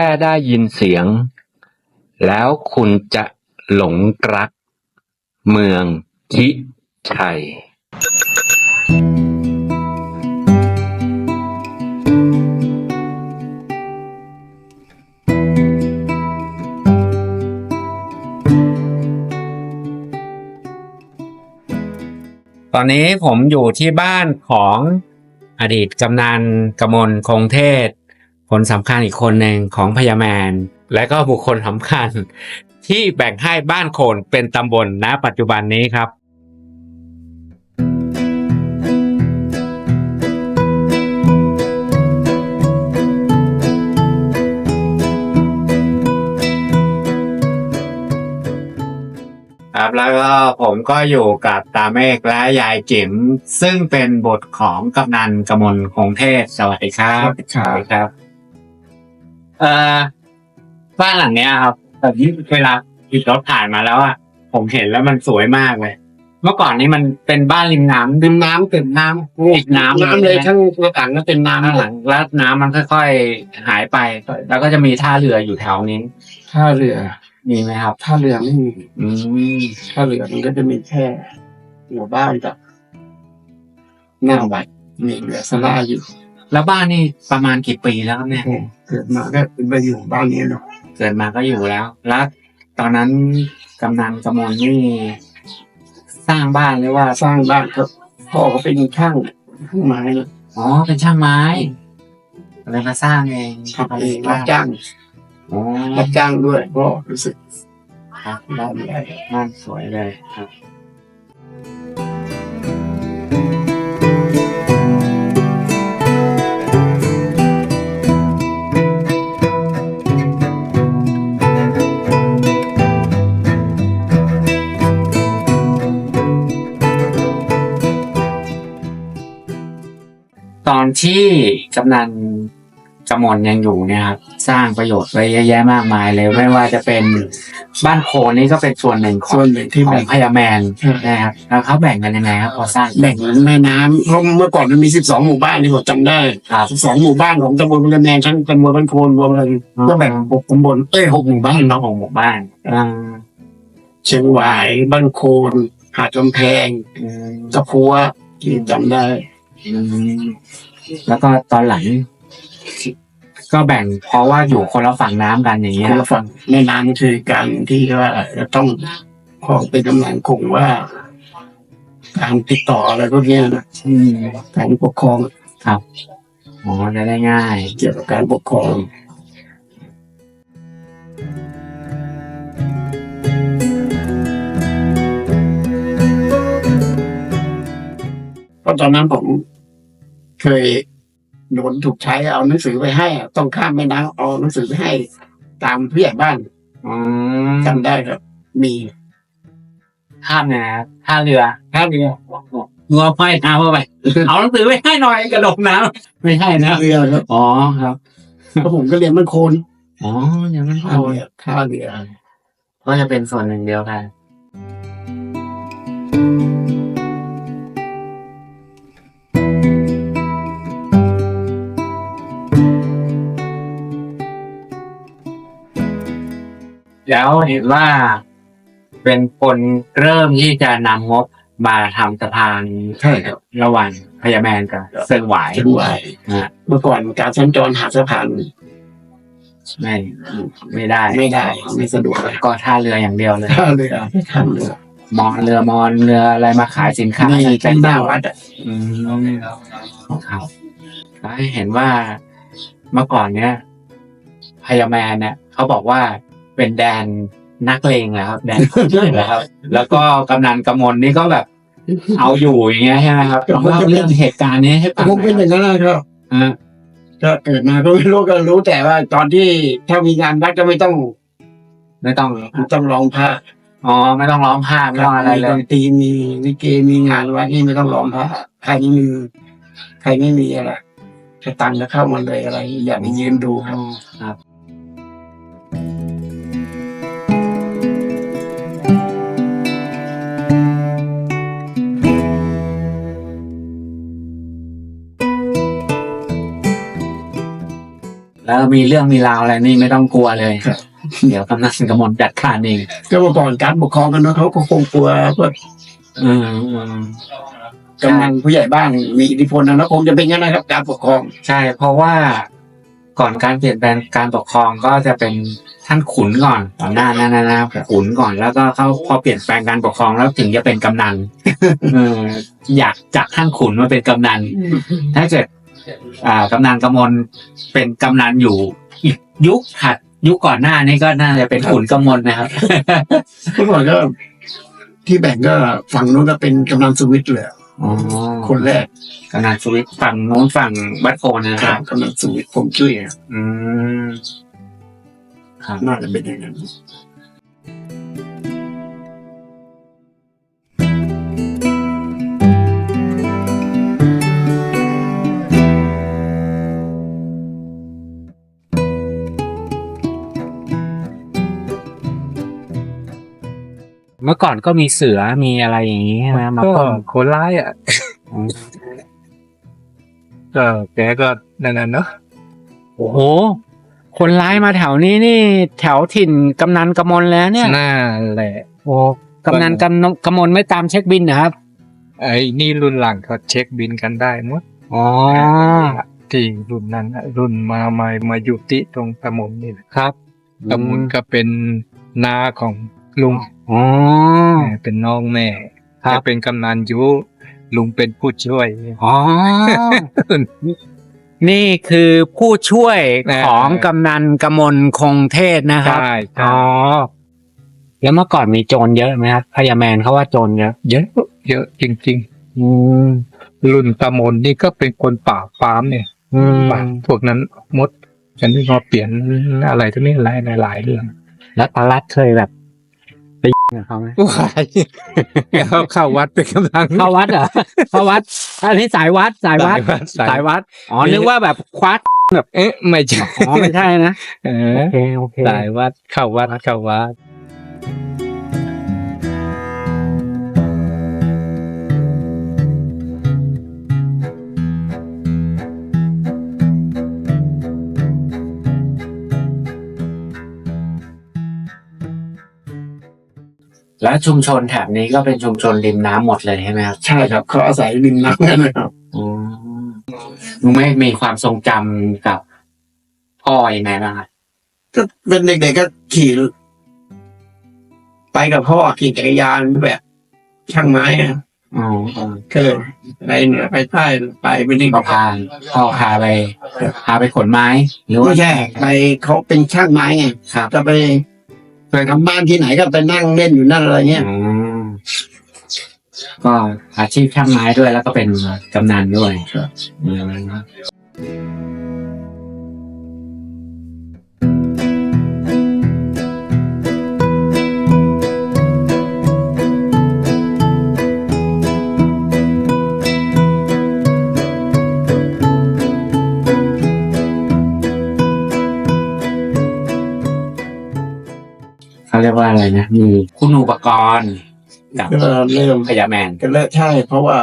ค่ได้ยินเสียง แล้วคุณจะหลงรัก เมืองทิชัยตอนนี้ผมอยู่ที่บ้านของอดีตกำนันกมลคงเทศ คนสำคัญอีกคนหนึ่งของพญาแมน และก็บุคคลสำคัญ ที่แบ่งให้บ้านโคนเป็นตำบลณปัจจุบันนี้ครับครับแล้วก็ผมก็อยู่กับตาเมฆและยายจิ๋มซึ่งเป็นบทของกำนันกมลคงเทศ สวัสดีครับ สวัสดีครับครับ เอ่อบ้านหลังเนี้ยครับแต่ที่เวลาขี่รถผ่านมาแล้วอะผมเห็นแล้วมันสวยมากเลย เมื่อก่อนนี้มันเป็นบ้านริมน้ำเป็นน้ำเป็นน้ำติดน้ำน้ำเลยทั้งกระถางก็เป็นน้ำข้างหลังแล้วน้ำมันค่อยๆหายไป แล้วก็จะมีท่าเรืออยู่แถวนี้ ท่าเรือมีไหมครับ ท่าเรือไม่มีอืมท่าเรือมันก็จะมีแค่หัวบ้านกับหน้าวัดมีเรือสลาอยู่ แล้วบ้านนี่ประมาณกี่ปีแล้วครับเนี่ย เกิดมาก็เป็นไปอยู่บ้านนี้เนาะเกิดมาก็อยู่แล้ว แล้วตอนนั้นกำนันกำมลนี่สร้างบ้านหรือว่า สร้างบ้านก็พ่อเขาเป็นช่างช่างไม้นะอ๋อ เป็นช่างไม้เลยมาสร้างเองทำเองรับจ้างอ๋อรับจ้างด้วยก็รู้สึกครับบ้านใหญ่บ้านสวยเลยครับ ที่กำนันกำมลยังอยู่เนี่ยครับสร้างประโยชน์ไว้เยอะแยะมากมายเลยไม่ว่าจะเป็นบ้านโคนนี่ก็เป็นส่วนหนึ่งขอส่งวนหนึ่งที่ขอแบ่งงพญาแมนนะครับแล้วเขาแบ่งกันยังไงครับพอสร้างแบ่งแม่น้ำเพราะเมื่อก่อนมันมีสิบสองหมู่บ้านที่ผมจำได้ ครับสิบสองหมู่บ้านของตำบลบันแนงทั้งตำบลบันโคนรวมกันก็แบ่งหกตำบลเอ้ยหกหมู่บ้านน้อเนาะงของหมู่บ้านอ่าเชียงหวายบ้านโคนหาดกำแพงอืมตะพัวที่จำได้อืม แล้วก็ตอนหลังก็แบ่งเพราะว่าอยู่คนละฝั่งน้ำกันอย่างคเงี้ยนละฝั่งแม่น้ำคือการที่ว่าจะต้องขอเป็นกำลังคงว่า การติดต่ออะไรพวกเนี้ยนะอืมการปกครองครับอ๋อจะได้ง่าย เกี่ยวกับการปกครองเพราะตอนนั้นผม เคยโดนถูกใช้เอาหนังสือไปให้อะต้องข้ามแม่น้ำเอาหนังสือไปให้ ตามผู้ใหญ่บ้านอืมจำได้ครับ มีข้ามเนี่ยนะท่าเรือท่าเรืองัวไฟน้ำเข้าไป เอาหนังสือไปให้หน่อยกระดกน้ำไม่ใช่นะท่าเรือครับอ๋อครับเพราะผมก็เรียนมันโคนอ๋ออย่างนั้นท่าโอ้เรือท่าเรือก็จะเป็นส่วนหนึ่งเดียวกัน แล้วเห็นว่าเป็นคนเริ่มที่จะนำงบมาทำสะพานใช่ครับ ระหว่างพญาแมนกับเซิงหวายเชียงหวายฮะเมื่อก่อนการสัญจรหาสะพานไม่ไม่ได้ไม่ได้ไม่สะดวกเลยก็ท่าเรืออย่างเดียวเลยท่าเรือท่าเรือมอนเรือมอนเรืออะไรมาขายสินค้านี่เป็เป็นนหน้าวัดอะอืมครับแล้วให้เห็นว่าเมื่อก่อนเนี้ยพญาแมนเนี่ยเขาบอกว่า เป็นแดนนักเลงแล้วครับแดนแล้วครับ แล้วก็กำนันกำมลนี่ก็แบบเอาอยู่อย่างเงี้ยใช่ไหมครับลองเล่าเรื่องเหตุการณ์นี้ให้ฟังผมเป็นอย่างนั้นนะครับอ่าก็เกิดมาก็ไม่รู้ก็รู้แต่ว่าตอนที่ถ้ามีงานวัดก็ไม่ต้องไม่ต้องไม่ต้องร้องพระอ๋อไม่ต้องร้องไห้ไม่ต้องอะไรมีเลดยนตรีมีลิเกมีงานวัดนี่ไม่ต้องร้องพระใครไม่มีใครไม่มีอะไรจะตังค์ก็เข้ามาเลยอะไร อย่าไปยืนดูครับ ครับ แล้วมีเรื่องมีราวอะไรนี่ไม่ต้องกลัวเลย ครับ เดี๋ยวกำนันกำมลจัดการเองก็เมื่อก่อนการปกครองกันเนอะเขาก็คงกลัวพวกอืมอืมกำนันผู้ใหญ่บ้านมีอิทธิพลนะแล้วคงจะเป็นงั้นนะครับ การปกครอง ใช่ เพราะว่าก่อนการเปลี่ยนแปลงการปกครองก็จะเป็นท่านขุนก่อนก่อนหน้านั้นนะนะขุนก่อนแล้วก็เขาพอเปลี่ยนแปลงการปกครองแล้วถึงจะเป็นกำนันเอออยากจากท่านขุนมาเป็นกำนัน ถ้าเกิด อ่ากำนันกำมลเป็นกำนันอยู่อีกยุคถัดยุคก่อนหน้านี้ก็น่าจะเป็นขุนกำมลนะครับ เมื่อก่อนก็ที่แบ่งก็ฝั่งนู้นก็เป็นกำนันสวิตเลยอะอ๋อคนแรกกำนันสวิตฝั่งโน้นฝั่งวัดโพนะคครัรับบกำนันสวิตผมช่วยอะอืมครับน่าจะเป็นอย่างนั้น มื่อก่อนก็มีเสือมีอะไรอย่างนี้ใช่ไหมมาก็ปล้นคนร้ายอะอืมก็แกก็นั่นน่ะเนอะโอ้โห คนร้ายมาแถวนี้นี่ แถวถิ่นกำนันกำมลแล้วเนี่ยน่าแหละ โอ้กำนันกำนกำมลไม่ตามเช็คบินนะครับ ไอ้นี่รุ่นหลังเขาเช็คบินกันได้หมดอ๋อที่รุ่นนั้นน่ะรุ่นมามามาอยู่ที่ตรงตะมุนนี่แหละครับตะมุนก็เป็นนาของลุง อ๋อ เป็นน้องแม่ครับแกเป็นกำนันอยู่ลุงเป็นผู้ช่วย อ๋อ นี่คือผู้ช่วยนะของกำนันกำมลคงเทศนะครับ ใช่ใช่ อ๋อ แล้วเมื่อก่อนมีโจรเยอะไหมครับพญาแมนเขาว่าโจรเยอะเยอะ เยอะจริง อืม ๆ รุ่นตะมนนี่ก็เป็นคนป่าบปรามเนี่ยอืม ป่าบพวกนั้นหมด ฉันที่มาเปลี่ยนอะไรทั้งนี้หลายหลายๆเรื่อง แล้วปารัดเคยแบบ ไปกับเขาไหมวายเขาเข้าวัดเป็นกำลัง เข้าวัดเหรอเข้าวัด อันนี้สายวัดสายวัด สายวัดอ๋อ นึกว่าแบบควัดเอ๊ะไม่ใช่อ๋อไม่ใช่นะ เอโออเคโอเค สายวัดเข้าวัดเข้าวัด แล้วชุมชนแถบนี้ก็เป็นชุมชนริมน้ำหมดเลยใช่ไหมครับใช่ครับ เขาอาศัยริมน้ำกันนะครับอ๋อลุงไม่มีความทรงจำกับพ่อยังไงบ้างครับก็เป็นเด็กๆก็ขี่ไปกับพ่อขี่จักรยานแบบช่างไม้อะอ๋ออ๋อก็เลยไปเหนือไปใต้ไปไปนี่ก็พาพ่อพาไปพาไปขนไม้หรือว่าไม่ใช่ไปเขาเป็นช่างไม้ไงครับ จะไป ไปทำบ้านที่ไหนก็ไปนั่งเล่นอยู่นั่นอะไรเงี้ยอืมก็อาชีพช่างไม้ด้วยแล้วก็เป็นกำนันด้วยครับ อืม นะมีคุณอุปกรณ์กับก็เริ่มพยาแมนก็เลิกใช่ เพราะว่า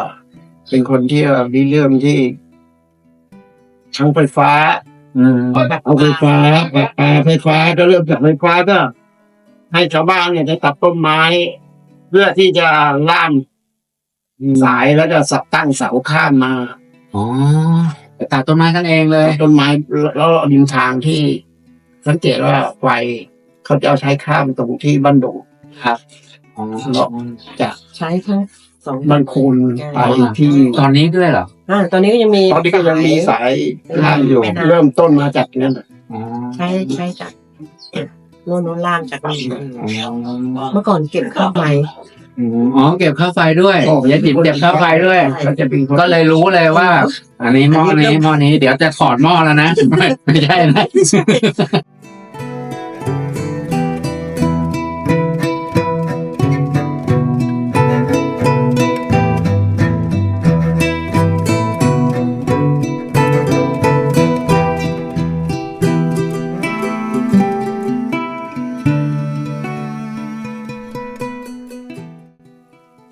เป็นคนที่ริเริ่มที่ช่างไฟฟ้าอืมเอาไฟฟ้าปะปาไฟฟ้าก็เริ่มจากไฟฟ้าก็ให้ชาวบ้านเนี่ยได้ตัดต้นไม้ เพื่อที่จะล่ามสายแล้วก็สับตั้งเสาข้ามมาอ๋อไปตัดต้นไม้กันเองเลย ต้นไม้แล้วริมทางที่สังเกตว่าไฟ เขาจะเอาใช้ข้ามตรงที่บ้านดงครับอ๋อจากใช้ทั้งสองบ้านโคนไปที่ตอนนี้ด้วยเหรออ่าตอนนี้ก็ยังมีตอนนี้ก็ยังมีสายข้ามอยู่ เริ่มต้นมาจากนั้นน่ะอ๋อใช้ใช้จากโน่นโน่นล่ามจากนี่อ๋อเมื่อก่อนเก็บข้าวไฟอ๋อเก็บค่าไฟด้วยยายติ๋มเก็บค่าไฟด้วยเขาจะเป็นคนก็เลยรู้เลยว่า อันนี้หม้อนี้หม้อนี้เดี๋ยวจะถอดหม้อแล้วนะ ไม่ไม่ใช่นะ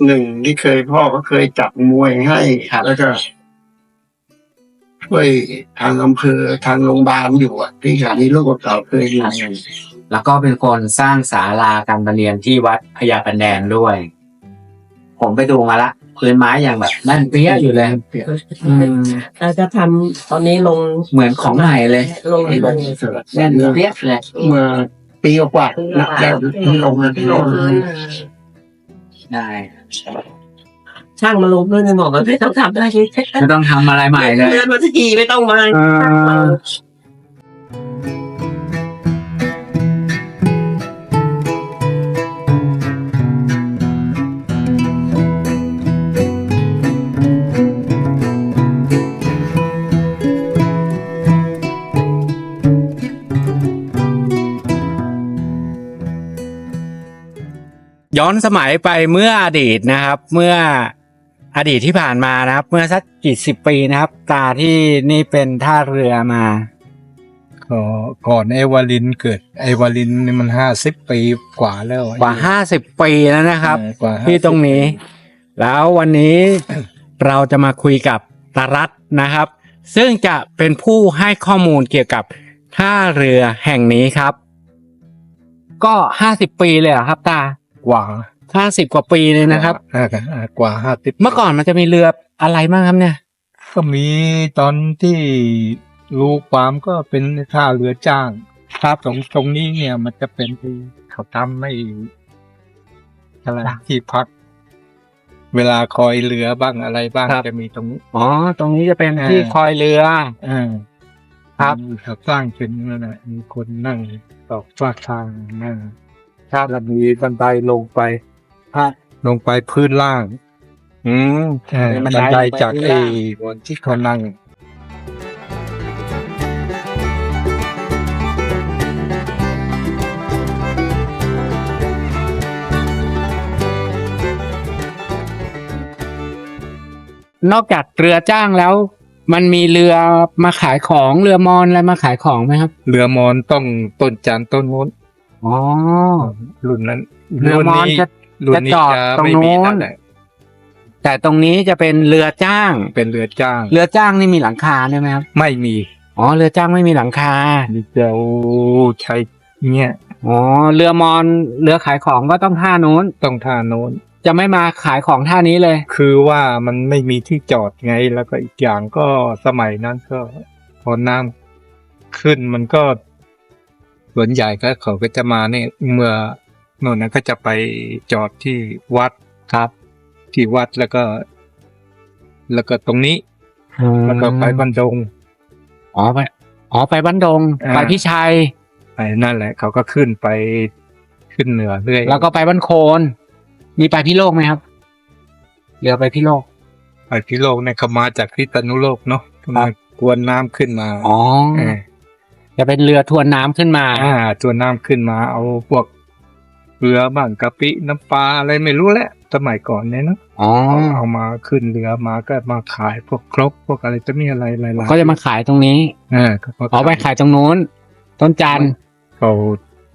หนึ่งที่เคยพ่อก็เคยจับมวยให้ครับแล้วก็ใช่วยทางอำเภอทางโรงพยาบาลอยู่อะที่สถานีโรคเก่าเคยอยู่แล้วก็เป็นคนสร้างศาลาการประเรียนที่วัดพญาปันแดงด้วย ผมไปดูมาละพื้นไม้อย่างแบบแน่นเปี้ยอยู่เลยอืมเราจะทำตอนนี้ลงเหมือนของใหม่เลยลงลงแน่นเปี้ยเลยเมื่อปีกว่าๆนะแล้วลงมาลงได้ ช่างมาลงด้วยนะบอกว่าไม่ต้องทำได้ที่ไม่ต้องทำอะไรใหม่เลย เดินมาทีไม่ต้องมา เออ ย้อนสมัยไปเมื่ออดีตนะครับ เมื่ออดีตที่ผ่านมานะครับ เมื่อสักกี่สิบปีนะครับ ตาที่นี่เป็นท่าเรือมาก็ก่อนไอวาลินเกิดไอวาลินนี่มันห้าสิบปีกว่าแล้วกว่าห้าสิบปีแล้วนะครับเออกว่าที่ตรงนี้ แล้ววันนี้เราจะมาคุยกับตารัตน์นะครับ ซึ่งจะเป็นผู้ให้ข้อมูลเกี่ยวกับท่าเรือแห่งนี้ครับ ก็ห้าสิบปีเลยเหรอครับตา กว่าห้าสิบกว่าปีเลยนะครับอ่ากว่าห้าสิบเมื่อก่อนมันจะมีเรืออะไรบ้างครับเนี่ย ก็มีตอนที่รู้ความก็เป็นท่าเรือจ้างครับตรงตรงนี้เนี่ย มันจะเป็นที่เขาทำไม่อะไรที่พัก เวลาคอยเรือบ้างอะไรบ้างครับ จะมีตรงนี้ อ๋อ ตรงนี้จะเป็นอ่าที่คอยเรือ อ่าครับ เขาสร้างขึ้นนั่นแหละมีคนนั่งตอกฟากทางนั่ง ครับแล้วมีบันไดลงไปครับลงไปพื้นล่าง อืมเออบับันนไดไดลงไปจากพื้นไอ้ล่างบนที่เขานั่งนอกจากเรือจ้างแล้ว มันมีเรือมาขายของเรือมอนอะไรมาขายของไหมครับ เรือมอนต้องต้นจานต้นโน้น อ๋อ รุ่นนั้นเรือมอนจะรุ่นนี้จะจอดจะตรงไม่มีโน้น นั่นแหละแต่ตรงนี้จะเป็นเรือจ้าง เป็นเรือจ้าง เรือจ้างนี่มีหลังคาใช่ไหมครับ ไม่มีอ๋อ เรือจ้างไม่มีหลังคาเดี๋ยวใช้เนี่ยอ๋อ เรือมอนเรือขายของก็ต้องท่านู้น ต้องท่าโน้น จะไม่มาขายของท่านี้เลย คือว่ามันไม่มีที่จอดไง แล้วก็อีกอย่างก็สมัยนั้นก็พอน้ำขึ้นมันก็ ส่วนใหญ่ก็เขาก็จะมาเนี่ยเมื่อโน่นนั้นก็จะไปจอดที่วัดครับ ที่วัดแล้วก็ แล้วก็ตรงนี้แล้วก็ไปบันดงอ๋อไปอ๋อไปบ้านดงอ่าไปพิชัยไปนั่นแหละ เขาก็ขึ้นไปขึ้นเหนือเรื่อยแล้วก็ไปบ้านโคน มีไปพิโลกไหมครับเรือไปพิโลก ไปพิโลกเนี่ยเขามาจากพิษณุโลกเนาะครัมาบกวนน้ำขึ้นมา อ๋อเออ จะเป็นเรือทวนน้ำขึ้นมา อ่าตัวน้ำขึ้นมาเอาพวกเกลือบ้างกะปิน้ำปลาอะไรไม่รู้แหละสมัยก่อนเนี่ยเนอะอ๋อ เอามาขึ้นเรือมาก็มาขายพวกครกพวกอะไรจะมีอะไรหลายๆก็จะมาขายตรงนี้เออก็มาอ๋อไปขายตรงนู้น ต้นจันทร์ เขา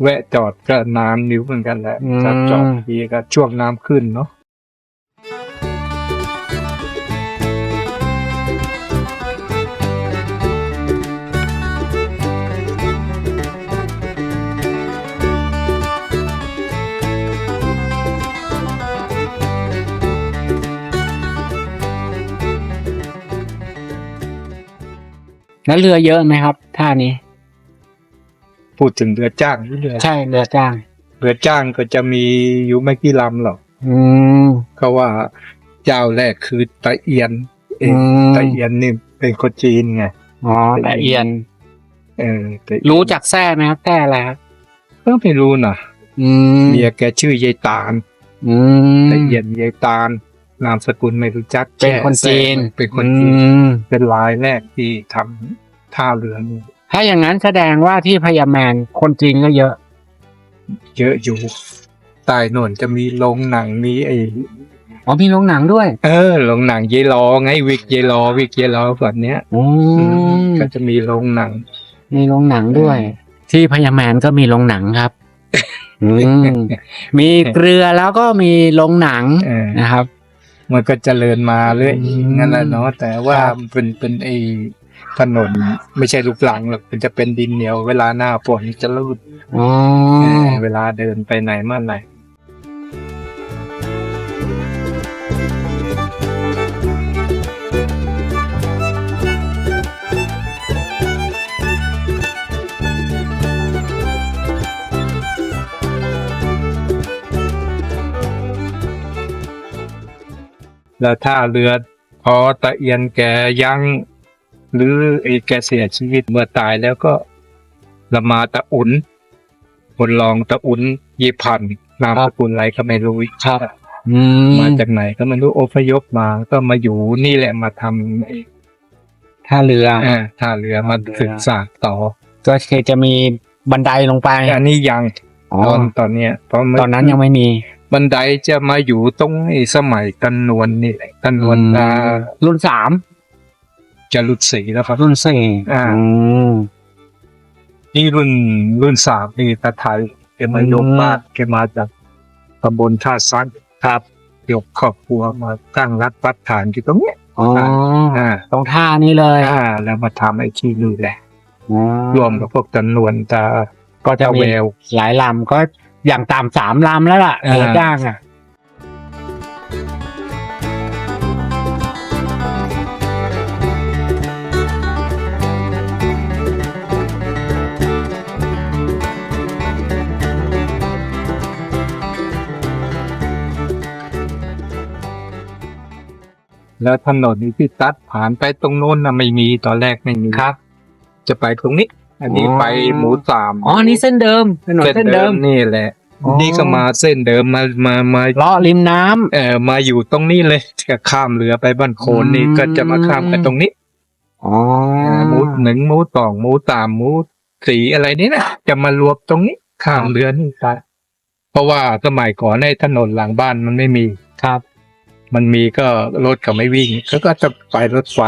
แวะจอดก็น้ำนิ้วเหมือนกันแหละอืมจอดจอดทีก็ช่วงน้ำขึ้นเนาะ แล้วเรือเยอะไหมครับ ท่านี้ พูดถึงเรือจ้างนี่เรือ ใช่เรือจ้าง เรือจ้างก็จะมีอยู่ไม่กี่ลำหรอกอืมเขาว่าเจ้าแรกคือตะเอียน เออืงมตะเอียนนี่เป็นคนจีนไง อ๋อแต่เอียน เออตะเอียนรู้จักแท้ไหมครับแท้อะไรครับก็ไม่รู้นะอืมเมียแกชื่อยายตาลอืมตะเอียนยายตาล นามสกุลไม่รู้จักเป็นคนจีนเป็นคนจีนอืมเป็นรายแรกที่ทำท่าเรือนี่ถ้าอย่างนั้นแสดงว่าที่พญาแมนคนจีนก็เยอะ เยอะอยู่ใต้โน่นจะมีโรงหนังมีไออ๋อมีโรงหนังด้วย เออโรงหนังยายลอไงวิกยายลอวิกยายลอแบบเนี้ยอือืมมก็จะมีโรงหนัง มีโรงหนังด้วย ที่พญาแมนก็มีโรงหนังครับอืมมีเกลือแล้วก็มีโรงหนังเออนะครับ มันก็เจริญมาเรื่อยอืมนั่นแหละเนาะแต่ว่าครับมันเป็นเป็นไอถนนไม่ใช่ลูกหลังหรอกมันจะเป็นดินเหนียว เวลาหน้าฝนจะลื่นอ๋อเออเวลาเดินไปไหนมาไหน แล้วถ้าเรือพอตะเอียนแกยังหรือไอ้แกเสียชีวิตเมื่อตายแล้วก็ละมาตะอุ่นคนลองตะอุ่นยีพันธ์นามสกุลอะไรก็ไม่รู้ครับอืมาจากไหนก็ไม่รู้อพยพมา ก็มาอยู่นี่แหละมาทำไอ้ท่าเรืออ่าท่าเรือมาศึกษาต่อ ก็คือจะมีบันไดลงไป อันนี้ยังอ๋อตอนตอนเนี้ยตอนตอนนั้นยังไม่มี บันไดจะมาอยู่ตรงไอ้สมัยกันนวลนี่แหละกันนวลตารุ่นสามจะรุดสีแล้วครับ รุ่นสี่อ่ามนี่รุ่นรุ่นสามนี่ตาไทยแกมายกอืมบ้านแกมาจากตำบลท่าซักครับยกครอบครัวมาตั้งรัฐปัดฐานอยู่ตรงเนี้ยอ๋ออ่าตรงท่านี้เลยอ่า แล้วมาทำไอ้ที่นี่แหละอ๋อรวมกับพวกจำนวนตาก็จะตามีแววหลายลำก็ อย่างต่ำสามลำแล้วล่ะอ่าเรือจ้างอะแล้วถนนนี้ที่ตัดผ่านไปตรงโน้นนะไม่มีตอนแรกไม่มีครับ จะไปตรงนี้ อันนี้อ๋อไปหมูสามอ๋อนี่เส้นเดิมถนนเส้นเดิมนี่แหละ อ๋อ นี่ก็มาเส้นเดิมมามามาเลาะริมน้ำ เออมาอยู่ตรงนี้เลยจะข้ามเรือไปบ้านโคนนี่อืม ก็จะมาข้ามกันตรงนี้อ๋อหมูหนึ่งหมูสองหมูสามหมูสีอะไรนี่นะจะมารวมตรงนี้ข้ามเรือนี่ไปเพราะว่าสมัยก่อนในถนนหลังบ้านมันไม่มี ครับ มันมีก็รถก็ไม่วิ่งเขาก็จะไปรถไฟ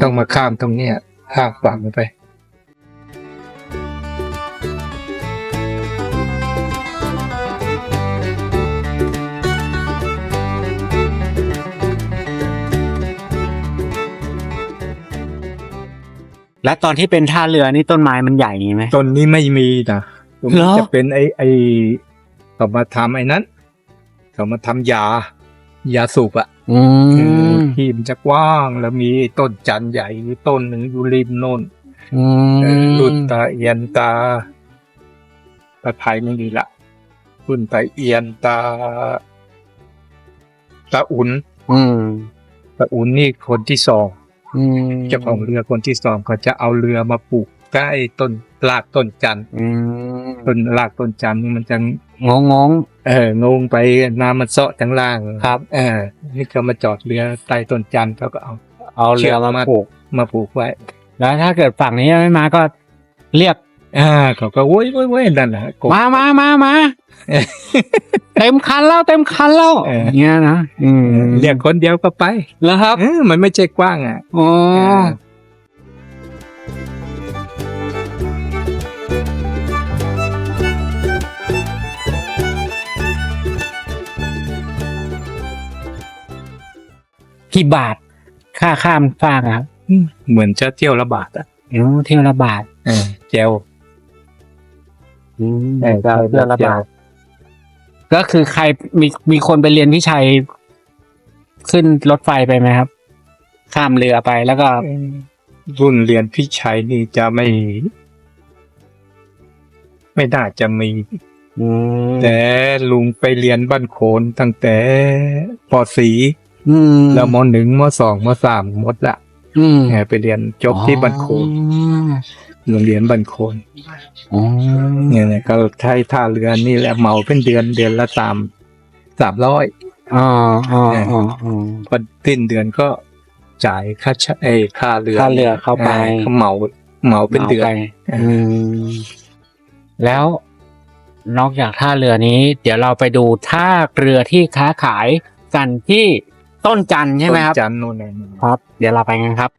ต้องมาข้ามตรงเนี้ยข้ามฝั่งไป และตอนที่เป็นท่าเรือนี่ต้นไม้มันใหญ่ไหม ต้นนี้ไม่มีนะตรงเหรนี้อจะเป็นไอ้ไอ้เขามาทำไอ้นั้นเขามาทำยา ยาสูบอะอืคือมที่มันจะกว้างแล้วมีต้นจันทร์ใหญ่ต้นหนึ่งอยู่ริมโน่นอืเออมรุ่นตาเอียนตาตาไทยไม่ดีละรุ่นตาเอียนตาตาอุ่นอืม ตาอุ่นนี่คนที่สอง อืมเจ้าของเรือคนที่สองเขาจะเอาเรือมาปลูกใกล้ต้นรากต้นจันทร์อืมต้นรากต้นจันทร์นี่มันจะงงงงเอองงไปน้ำมันเซาะทั้งล่างครับ เออนี่เขามาจอดเรือใต้ต้นจันทร์เขาก็เอาเอาเรือมาปลูก มาปลูกไว้ แล้วถ้าเกิดฝั่งนี้ไม่มาก็เรียก อ่าเขาก็โว้ยโว้ยโว้ยนั่นแหละกบ มามามามาเต็มคันแล้วเต็มคันแล้วเออ เงี้ยนะอืมเรียกคนเดียวก็ไปแล้วครับเออมันไม่ใช่กว้างอะ อ๋อเออกี่บาท ค่าข้ามฟากครับเหมือนจะเที่ยวระบาดอะอ๋อเที่ยวละบาท เออเจล อืมเออเที่ยวละเที่ยวบาทก็คือใครมีมีคนไปเรียนพี่ชัย ขึ้นรถไฟไปไหมครับ ข้ามเรือไปแล้วก็ รุ่นเรียนพี่ชัยนี่จะไม่ ไม่น่าจะมี อืมแต่ลุงไปเรียนบ้านโขนตั้งแต่ปสีอืมแล้วมหนึ่งมสองมสามหมดละอืมแหมไปเรียนจบที่บ้านโขน โรงเรียนบ้านโขนอ๋อเนี่ยนะก็ใช้ท่าเรือนี่แหละเหมาเป็นเดือนเดือนละสามสามร้อยอ๋ออ๋ออ๋ออ๋อพอสิ้นเดือนก็จ่ายค่าเช่าเอยค่าเรือค่าเรือเข้าไปออเขาเหมาเหมาเป็นเดือนาไปอืมแล้วนอกจากท่าเรือนี้ เดี๋ยวเราไปดูท่าเรือที่ค้าขายกันที่ต้นจันทร์ใช่ไหมครับต้นจันทร์โน่นเองครับ เดี๋ยวเราไปกันครับ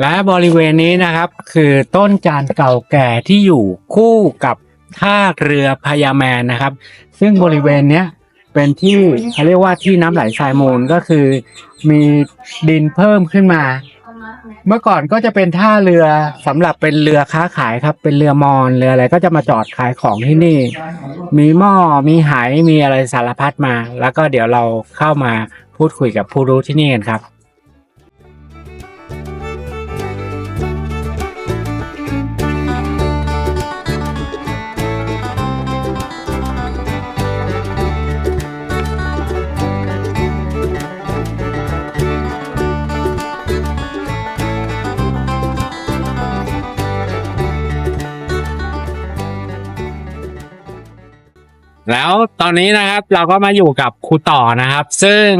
และบริเวณนี้นะครับคือต้นจานเก่าแก่ที่อยู่คู่กับท่าเรือพญาแมนนะครับ ซึ่งบริเวณเนี้ยเป็นที่เขาเรียกว่าที่น้ำไหลทรายมูลก็คือ มีดินเพิ่มขึ้นมา เมื่อก่อนก็จะเป็นท่าเรือสำหรับเป็นเรือค้าขายครับ เป็นเรือมอนเรืออะไรก็จะมาจอดขายของที่นี่ มีหม้อมีไหมีอะไรสารพัดมา แล้วก็เดี๋ยวเราเข้ามาพูดคุยกับผู้รู้ที่นี่กันครับ แล้วตอนนี้นะครับเราก็มาอยู่กับครูต่อนะครับ ซึ่ง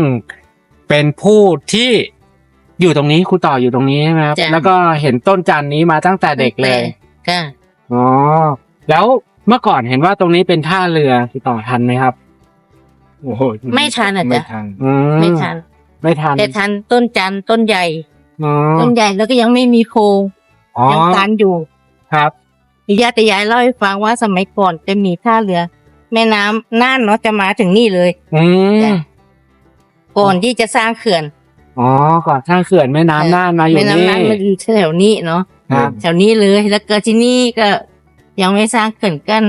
เป็นผู้ที่อยู่ตรงนี้ครูต่ออยู่ตรงนี้ใช่ไหมครับจ้ะ แล้วก็เห็นต้นจันนี้มาตั้งแต่เด็กเลยค่ะอ๋อแล้วเมื่อก่อนเห็นว่าตรงนี้เป็นท่าเรือครูต่อทันไหมครับโอ้โหไม่ทันอะไม่จ๊ะทันอืไม่ทันไม่ทันแต่ทันต้นจันทร์ต้นใหญ่ อ๋อต้นใหญ่แล้วก็ยังไม่มีโพรงอ๋อยังตันอยู่ครับ ยายแต่ยายเล่าให้ฟังว่าสมัยก่อนจะมีท่าเรือ แม่น้ำน่านเนาะจะมาถึงนี่เลย อืมจ้ะก่อนที่จะสร้างเขื่อน อ๋อ ก่อนสร้างเขื่อนแม่น้ำน่านมาอยู่แม่น้ำนี่น่านมันอยู่แถวนี้เนาะครับ แถวนี้เลยแล้วก็ที่นี่ก็ ยังไม่สร้างเขื่อนกั้น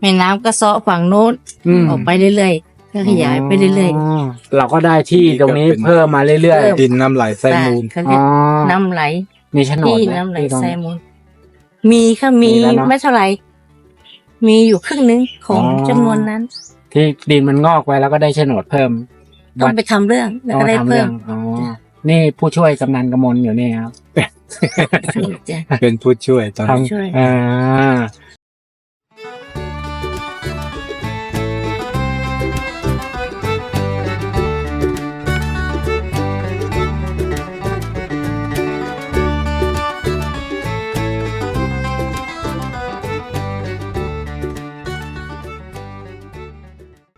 แม่น้ำก็เซาะฝั่งโน้นอืม ออกไปเรื่อยๆก็ขยายไปเรื่อยอเราก็ได้ที่ตรงนี้เพิ่มมาเรื่อยเพิ่มดินน้ำไหลๆไส้มูล เขาๆเรีอ๋ยอกน้ำไหล มีโฉนดที่มน้ำไหลที่ตรง ไซมูลมีค่ะมีมีแล้วเนอะ ไม่เท่าไหร่ มีอยู่ครึ่งนึงของอ๋อ จำนวนนั้น ที่ดินมันงอกไว้แล้วก็ได้โฉนดเพิ่มต้องไปทำเรื่องแล้วต้อก็งได้ทำเพิ่เรื่อมงอ๋อนี่ผู้ช่วยกำนันกมลอยู่นี่ครับ จ้ะเป็นผู้ช่วยตอนนี้ ช่วย อ่า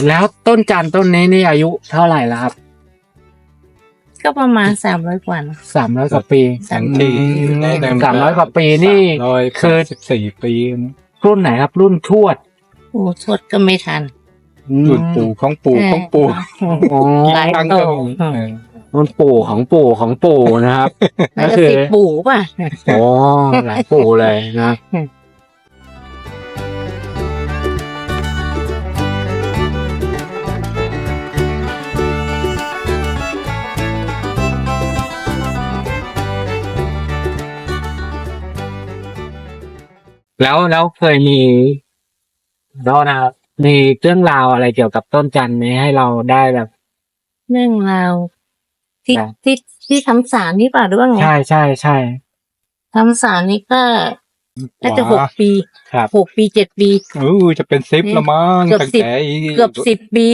แล้วต้นจันทร์ต้นนี้นี่อายุเท่าไหร่แล้วครับ ก็ประมาณสามร้อยกว่านะ สามร้อยกว่าปีสันทีในในสามร้อยกว่าปีนี่ ร้อยคือ สิบสี่ปีนะรุ่นไหนครับ รุ่นทวดโอ้ทวดก็ไม่ทัน รุ่นปู่ของปู่ของปู่อ๋อหลายตั้งโตก็มีเออรุ่นปู่ของปู่ของปู่นะครับ แล้วก็ก็คือ ติดปู่ป่ะ โอ้หลายปู่เลยนะ อืม แล้วแล้วเคยมีแล้วนะครับมีเรื่องราวอะไรเกี่ยวกับต้นจันทร์ไหมให้เราได้แบบ เรื่องราวที่ครับ ที่ที่ทำสารนี่ป่ะหรือว่าไงใช่ใช่ใช่ทำสารนี่ก็น่าจะหกปีครับหกปีเจ็ดปี เออจะเป็นซิปละมั้งเกือบตั้งสิบ แต่เกือบสิบปี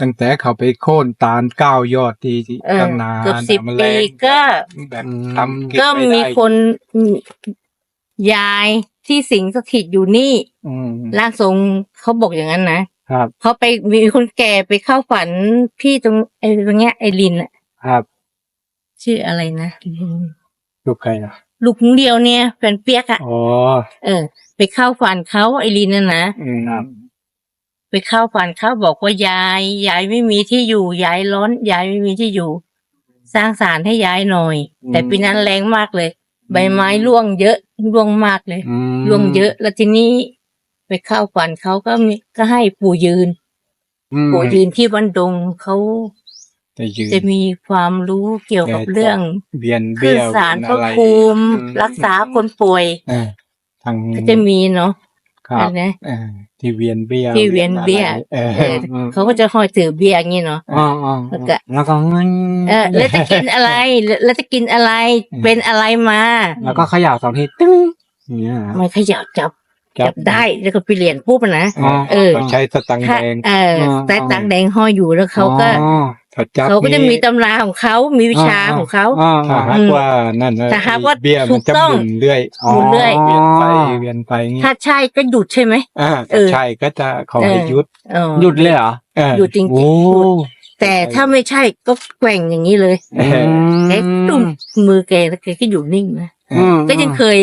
ตั้งแต่เขาไปโค่นตาลเก้ายอดที่ที่เออตั้งนานเกือบสิบมันปีแรงก็ แบบทำเบก็ไได้มีคนยาย ที่สิงสถิตอยู่นี่อืมร่างทรงเขาบอกอย่างนั้นนะครับ เขาไปมีคนแก่ไปเข้าฝันพี่ตรงไอ้ตรงเนี้ยไอ้ลินอะครับชื่ออะไรนะลูกใครอะลูกของเดียวเนี่ยแฟนเปียกอะอ๋อเออ ไปเข้าฝันเขาไอ้ลินน่ะนะอืมครับไปเข้าฝันเขาบอกว่ายายยายไม่มีที่อยู่ยายร้อนยายไม่มีที่อยู่ สร้างศาลให้ยายหน่อย แต่ปีนั้นแรงมากเลย ใบไม้ร่วงเยอะร่วงมากเลยอืมร่วงเยอะ แล้วทีนี้ไปเข้าฝันเขาก็มีก็ให้ปู่ยืน อืมปู่ยืนที่บันดงเขาจะยืน จะมีความรู้เกี่ยวกับแกจะเรื่องเวียนคืเบี้อยวสารพระอะไรภูมิ อืมรักษาคนป่วยเออทางก็จะมีเนาะ ครับอันนะเออที่เวียนเบี้ยวที่เวียนเบี้ยเออเออเขาก็จะห้อยถือเบี้ยอย่างนี้เนาะ อ๋ออ๋อแล้วก็ แล้วก็เงินเออแล้วจะกินอะไรแล้วจะกินอะไรเป็นอะไรมาแล้วก็เขย่าสองทีตึ้งอย่างเงี้ยครับมันขยับจับจับได้แล้วก็ไปเหรียญปุ๊บอะนะอ๋อเออ เขาใช้สตังค์ถ้าแดง เอออ๋อแต่ตังแดงห้อยอยู่แล้วเขาก็ อ๋อ เขาจับเขาก็จะมีนี่ตำราของเขามีวิชาของเขาอ๋อถ้าหากว่านั่นนะถ้าหากว่าเบี้ยมันจะถูกต้องหมุนเรื่อยหมุนเรื่อย เวียนไปเวียนไปอย่างงี้ถ้าใช่ก็หยุดใช่ไหม อ่าเออ ใช่ก็จะขอให้เออหยุดเออหยุดเลยเหรอเออ หยุดจริงโอ้ๆหยุดแต่ถ้าไม่ใช่ก็แกว่งอย่างนี้เลยแกดุ่มมือแกแล้วแกก็อยู่นิ่งนะอืมก็ยังเคย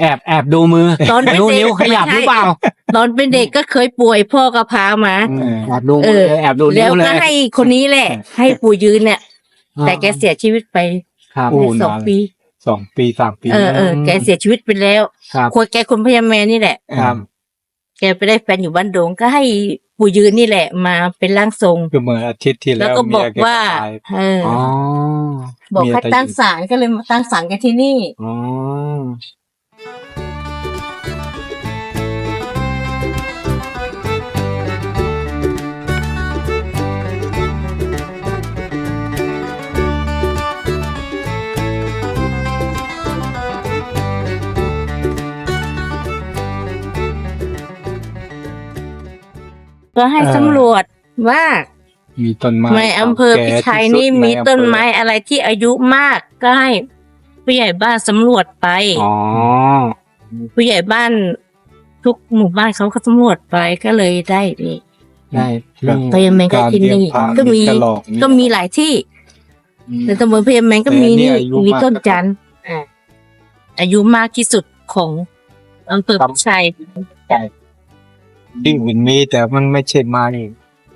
แอบแอบดูมือตอนเป็นนิ้วเด็กนิ้วขยับหรือเปล่าตอนเป็นเด็กก็เคยป่วยพ่อก็พามาแอบดูเอมืออแอบดูแล้นิ้ววเลก็ย ให้คนนี้แหละ ให้ปู่ยืนเนี่ย แต่แกเสียชีวิตไปครับ โอ้สองนาน ปี สองปีสามปีเออเออแกเสียชีวิตไปแล้วครับคนแกคนพญาแมนนี่แหละ ครับแกไปได้แฟนอยู่บ้านโดงก็ให้ปู่ยืนนี่แหละ มาเป็นร่างทรง คือเมื่ออาทิตย์ที่แล้แล้ววก็บอกเมียแว่าตายเออ อ๋อบอกเมียให้ตายตั้งศาลก็เลยมาตั้งศาลกันที่นี่ อ๋อ ก็ให้สำรวจว่ามีต้นไม้ในอำเภอพิชัยนี่มีต้นไม้อะไรที่อายุมากก็ให้ผู้ใหญ่บ้านสำรวจไปอ๋อผู้ใหญ่บ้านทุกหมู่บ้านเขาก็สำรวจไปก็เลยได้นี่ได้พญาแมงก็ที่นี่ก็มีกระหลอกนี่ก็มีหลายที่ในตำบลพญาแมงก็มีแต่เนี่นี่ยอายุมีมากต้นจันทร์อ่าอายุมากที่สุดของอำเภอพิชัย ที่อื่นมีแต่มันไม่ใช่ไม้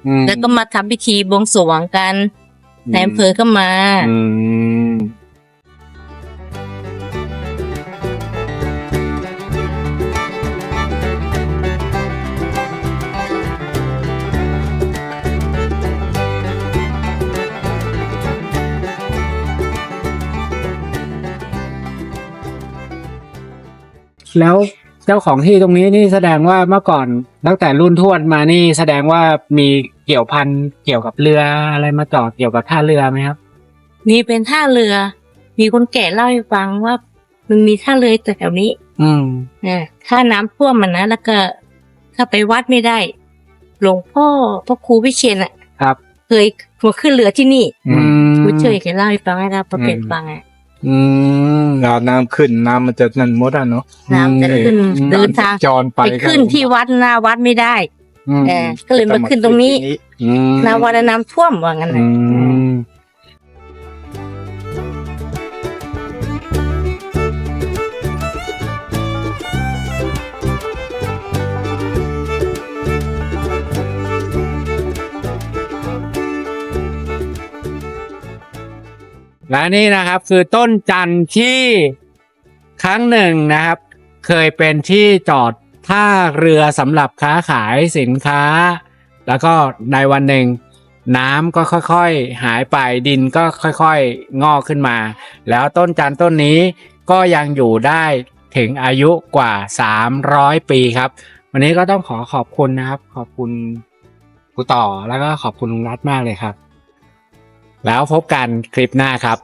อืมแล้วก็มาทำพิธีบวงสรวงกันในอำเภอก็มา อืม แล้วเจ้าของที่ตรงนี้นี่แสดงว่าเมื่อก่อนตั้งแต่รุ่นทวดมานี่แสดงว่ามีเกี่ยวพันเกี่ยวกับเรืออะไรมาจอดเกี่ยวกับท่าเรือไหมครับ มีเป็นท่าเรือ มีคนแก่เล่าให้ฟังว่ามันมีท่าเรือแถวนี้ อืมนะถ้าน้ำท่วมมันนะแล้วก็ ถ้าไปวัดไม่ได้ หลวงพ่อพระครูวิเชียนอะ ครับ เคยมาขึ้นเรือที่นี่ อืมผู้เชยแกเล่าให้ฟังให้นะพระเป็นฟังอะ อืมเราน้ำขึ้นน้ำมันจะนั่นหมดอะเนาะน้ำจะขึ้นอืมเดินทาง จรไปไปขึ้นที่วัดหน้าวัดไม่ได้อืมเออก็เลยมาขึ้นตรงนี้อืมหน้าวัดน้ำท่วมว่างั้นอืนะม และนี่นะครับคือต้นจันทร์ที่ครั้งหนึ่งนะครับ เคยเป็นที่จอดท่าเรือสำหรับค้าขายสินค้า แล้วก็ในวันหนึ่งน้ำก็ค่อยๆ หายไปดินก็ค่อยๆ งอกขึ้นมา แล้วต้นจันทร์ต้นนี้ก็ยังอยู่ได้ถึงอายุกว่า 300 ปีครับ วันนี้ก็ต้องขอขอบคุณนะครับ ขอบคุณครูต่อแล้วก็ขอบคุณลุงรัฐมากเลยครับ แล้วพบกันคลิปหน้าครับ